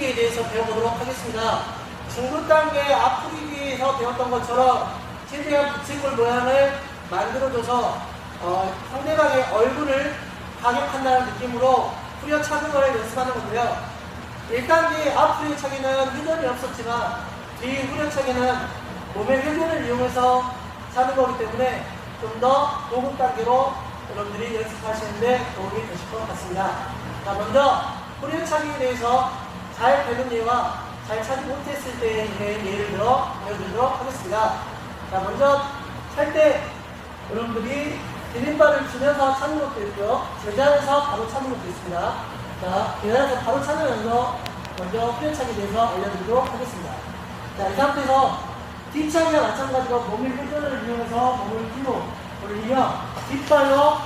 배워보도록 하겠습니다. 중급 단계 앞프리기에서 배웠던 것처럼 최대한 부채꼴 모양을 만들어줘서 어, 상대방의 얼굴을 가격한다는 느낌으로 후려차기를 연습하는 건데요. 1단계 앞 후려차기는 회전이 없었지만 뒤 후려차기는 몸의 회전을 이용해서 차는 거기 때문에 좀 더 고급 단계로 여러분들이 연습하시는데 도움이 되실 것 같습니다. 자, 먼저 후려차기에 대해서 잘 배운 예와 잘 차지 못했을 때의 예를 들어 보여드리도록 하겠습니다. 자, 먼저 찰 때 여러분들이 디딤발을 주면서 차는 것도 있고요. 제자리에서 바로 차는 것도 있습니다. 자, 계단에서 바로 차면서 먼저 후려차기에 대해서 알려드리도록 하겠습니다. 자, 이 상태에서 뒷차기와 마찬가지로 몸의 회전을 이용해서 몸을 뒤로 올리며 뒷발로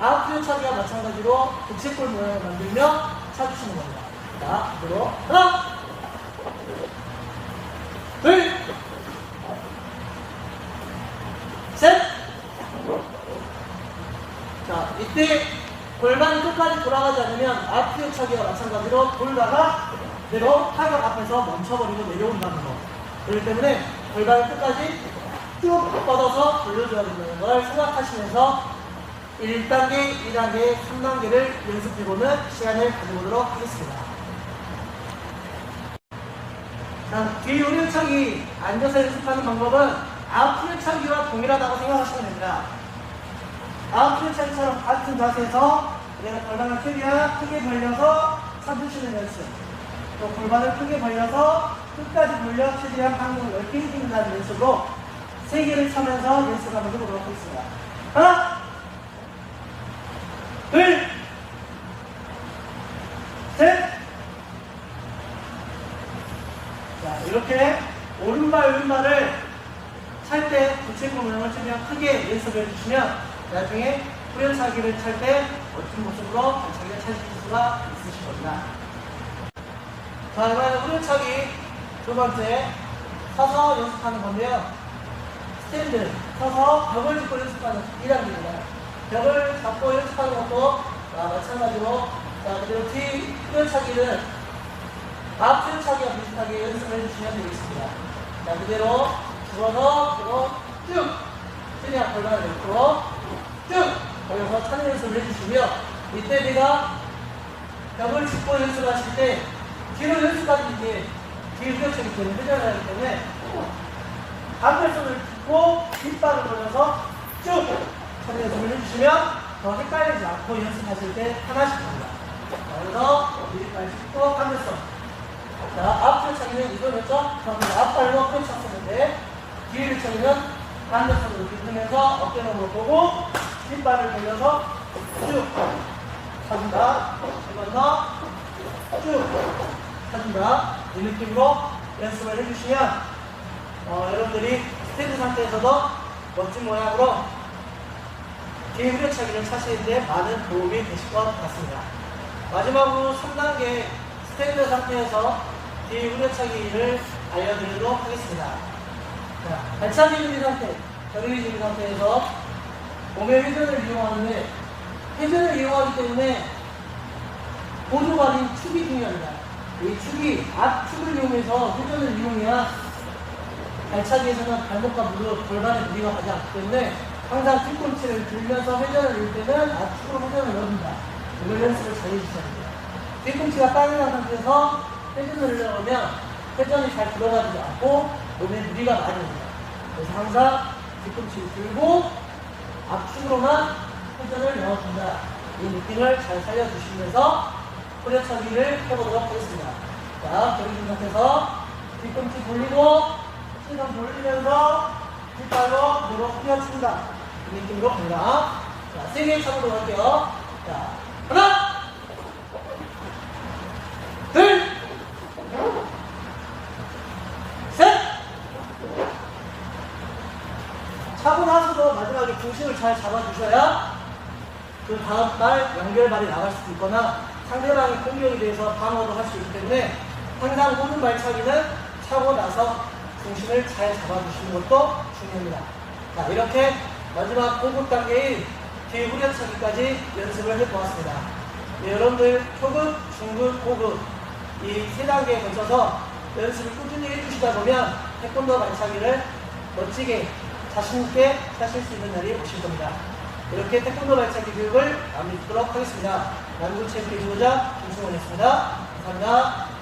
앞 후려차기와 마찬가지로 북채골 모양을 만들며 차주시는 겁니다. 자, 그대로 하나, 둘, 셋. 자, 이때 골반이 끝까지 돌아가지 않으면 앞 후려차기와 마찬가지로 돌다가 그대로 타격 앞에서 멈춰버리고 내려온다는 거. 그렇기 때문에 골반을 끝까지 쭉 뻗어서 돌려줘야 된다는 걸 생각하시면서 1단계, 2단계, 3단계를 연습해보는 시간을 가져보도록 하겠습니다. 자, 뒤 후려차기 앉아서 연습하는 방법은 앞 후려차기와 동일하다고 생각하시면 됩니다. 앞 후려차기처럼 같은 자세에서 내가 골반을 최대한 크게 벌려서 차주시는 연습. 또 골반을 크게 벌려서 끝까지 돌려 최대한 방향을 넓게 힘준다는 연습으로 세 개를 차면서 연습 한번 해보도록 하겠습니다. 하나, 둘, 셋. 자, 이렇게 오른발, 왼발을 찰 때 부채꼴 모양을 최대한 크게 연습을 해주시면 나중에 후려차기를 찰 때 멋진 모습으로 발차기를 차실 수가 있으실 겁니다. 자, 이번에는 후려차기 두 번째 서서 연습하는 건데요. 스탠드, 서서 벽을 짚고 연습하는 1단계입니다. 벽을 잡고 연습하는 것도 아, 마찬가지로 자, 그리고 뒤 후려차기는 앞 후려차기와 비슷하게 연습을 해주시면 되겠습니다. 자, 그대로 집어서 그리고 쭉. 최대한 골반을 내고 쭉. 걸려서 차는 연습을 해주시며 이때 내가 벽을 짚고 연습하실 때 뒤로 연습하는 이게 뒤로 후려차기 때문에 회전을 하기 때문에 반대손을 짚고 뒷발을 걸려서 쭉 차는 연습을 해주시면 더 헷갈리지 않고 연습하실 때 하나씩 합니다. 자, 그래서 뒷발 짚고 반대손 자, 앞을 이거였죠? 그러면 앞발로 펼 쳤었는데, 뒤를 차기는 반대손으로 이렇게 들면서 어깨너머로 보고, 뒷발을 돌려서 쭉 차준다. 이면서 쭉 차준다. 이 느낌으로 연습을 해주시면, 어, 여러분들이 스탠드 상태에서도 멋진 모양으로 뒤에 후려차기를 차시는데 많은 도움이 되실 것 같습니다. 마지막으로 3단계 스탠드 상태에서 뒤 후려차기를 알려드리도록 하겠습니다. 자, 발차기 준비 상태, 겨루기 준비 상태에서 몸의 회전을 이용하는데 회전을 이용하기 때문에 보조가 아닌 축이 중요합니다. 이 축이 앞축을 이용해서 회전을 이용해야 발차기에서는 발목과 무릎, 골반에 무리가 가지 않기 때문에 항상 뒤꿈치를 들면서 회전을 이을 때는 앞축으로 회전을 넣습니다. 이걸 연습을 잘 해주셔야 돼요. 뒤꿈치가 빠져난 상태에서 회전을 넣으면 회전이 잘 들어가지 않고 몸에 무리가 많이 옵니다. 그래서 항상 뒤꿈치를 들고 앞축으로만 회전을 넣어준다. 이 느낌을 잘 살려주시면서 후려차기를 해보도록 하겠습니다. 자, 저기 상태에서 뒤꿈치 돌리고 시선 돌리면서 뒷발로 그대로 후려친다. 이 느낌으로 갑니다. 자, 세개 차보도록 할게요. 자, 하나! 둘, 셋. 차고 나서도 마지막에 중심을 잘 잡아주셔야 그 다음 날 연결발이 나갈 수도 있거나 상대방의 공격에 대해서 방어도 할 수 있기 때문에 항상 모든 발차기는 차고 나서 중심을 잘 잡아주시는 것도 중요합니다. 자, 이렇게 마지막 고급 단계인 뒤후려차기까지 연습을 해보았습니다. 네, 여러분들 초급, 중급, 고급 이 세 단계에 걸쳐서 연습을 꾸준히 해주시다 보면 태권도 발차기를 멋지게 자신 있게 하실 수 있는 날이 오실 겁니다. 이렇게 태권도 발차기 교육을 마무리하도록 하겠습니다. 남구 체육회 지도자 김승원이었습니다. 감사합니다.